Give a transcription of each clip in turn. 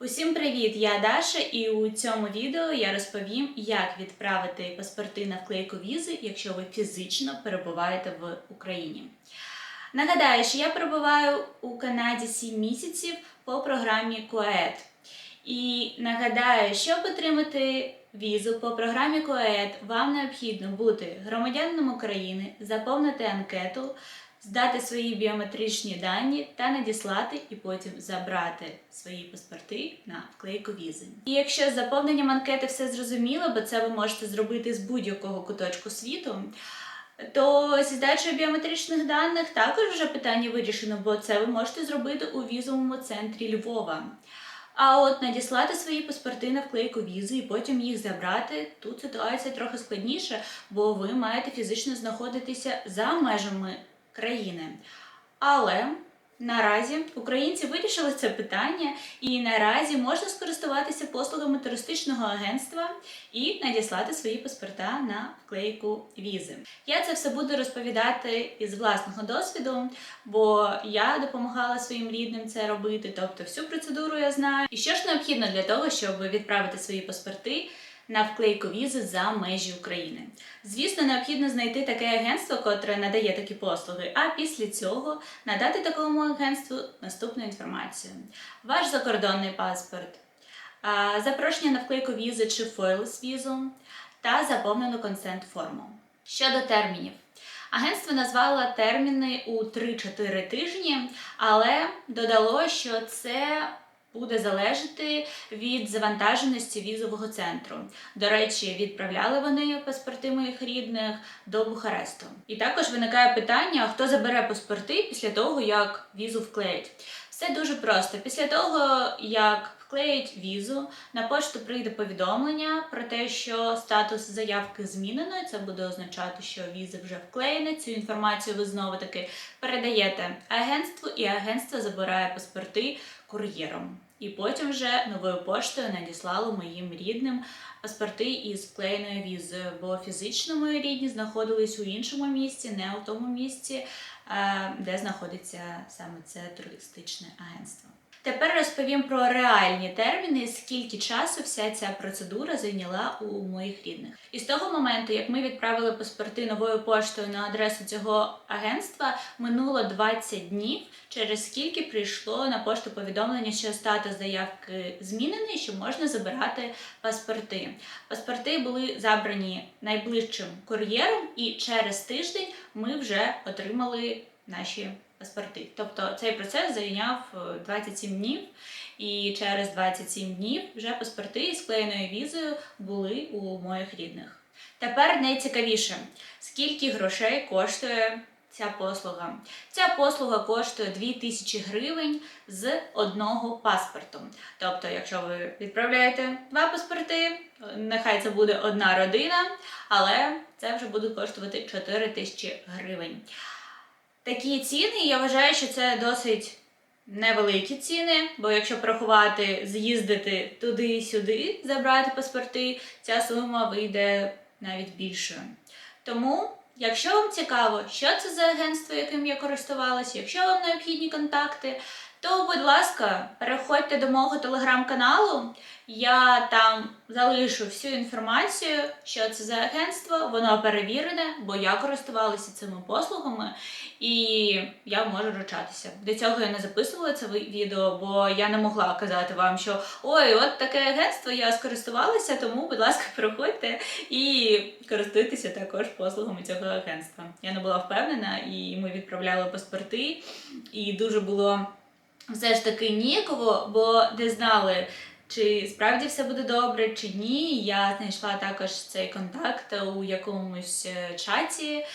Усім привіт! Я Даша, і у цьому відео я розповім, як відправити паспорти на вклейку візи, якщо ви фізично перебуваєте в Україні. Нагадаю, що я перебуваю у Канаді 7 місяців по програмі КОЕД. І нагадаю, щоб отримати візу по програмі КОЕД, вам необхідно бути громадянином України, заповнити анкету, здати свої біометричні дані та надіслати і потім забрати свої паспорти на вклейку візи. І якщо з заповненням анкети все зрозуміло, бо це ви можете зробити з будь-якого куточку світу. То зі здачею біометричних даних також вже питання вирішено, бо це ви можете зробити у візовому центрі Львова. А от надіслати свої паспорти на вклейку візи і потім їх забрати, тут ситуація трохи складніша, бо ви маєте фізично знаходитися за межами країни. Але наразі українці вирішили це питання, і наразі можна скористуватися послугами туристичного агентства і надіслати свої паспорта на вклейку візи. Я це все буду розповідати із власного досвіду, бо я допомагала своїм рідним це робити, тобто всю процедуру я знаю. І що ж необхідно для того, щоб відправити свої паспорти на вклейку візи за межі України. Звісно, необхідно знайти таке агентство, котре надає такі послуги, а після цього надати такому агентству наступну інформацію: ваш закордонний паспорт, запрошення на вклейку візи чи фойл з візу та заповнену консент-форму. Щодо термінів. Агентство назвало терміни у 3-4 тижні, але додало, що це буде залежати від завантаженості візового центру. До речі, відправляли вони паспорти моїх рідних до Бухаресту. І також виникає питання: хто забере паспорти після того, як візу вклеять. Все дуже просто. Після того, як вклеять візу, на пошту прийде повідомлення про те, що статус заявки змінено. Це буде означати, що віза вже вклеєна. Цю інформацію ви знову таки передаєте агентству, і агентство забирає паспорти кур'єром. І потім вже новою поштою надіслало моїм рідним паспорти із вклеєною візою, бо фізично мої рідні знаходились у іншому місці, не у тому місці, е, де знаходиться саме це туристичне агентство. Тепер розповім про реальні терміни, скільки часу вся ця процедура зайняла у моїх рідних. І з того моменту, як ми відправили паспорти новою поштою на адресу цього агентства, минуло 20 днів, через скільки прийшло на пошту повідомлення, що статус заявки змінений, що можна забирати паспорти. Паспорти були забрані найближчим кур'єром, і через тиждень ми вже отримали наші паспорти. Тобто цей процес зайняв 27 е, днів, і через 27 днів вже паспорти із склеєною візою були у моїх рідних. Тепер найцікавіше, скільки грошей коштує ця послуга. Ця послуга коштує 2000 гривень з одного паспорту. Тобто, якщо ви відправляєте два паспорти, нехай це буде одна родина, але це вже буде коштувати 4000 гривень. Такі ціни, я вважаю, що це досить невеликі ціни, бо якщо порахувати, з'їздити туди-сюди, забрати паспорти, ця сума вийде навіть більшою. Тому, якщо вам цікаво, що це за агентство, яким я користувалася, якщо вам необхідні контакти, то, будь ласка, переходьте до мого телеграм-каналу. Я там залишу всю інформацію, що це за агентство, воно перевірене, бо я користувалася цими послугами і я можу ручатися. До цього я не записувала це відео, бо я не могла казати вам, що ой, от таке агентство, я скористувалася, тому, будь ласка, переходьте і користуйтеся також послугами цього агентства. Я не була впевнена, і ми відправляли паспорти, і дуже було все ж таки ніяково, бо не знали. Чи справді все буде добре, чи ні. Я знайшла також цей контакт у якомусь е, чаті е,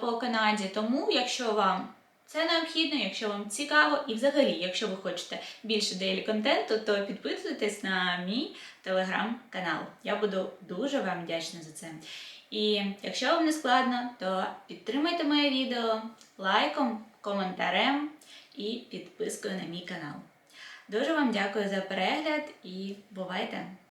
по Канаді. Тому, якщо вам це необхідно, якщо вам цікаво, і взагалі, якщо ви хочете більше дейлі контенту, то підписуйтесь на мій телеграм-канал. Я буду дуже вам вдячна за це. І якщо вам не складно, то підтримайте моє відео лайком, коментарем і підпискою на мій канал. Дуже вам дякую за перегляд і бувайте!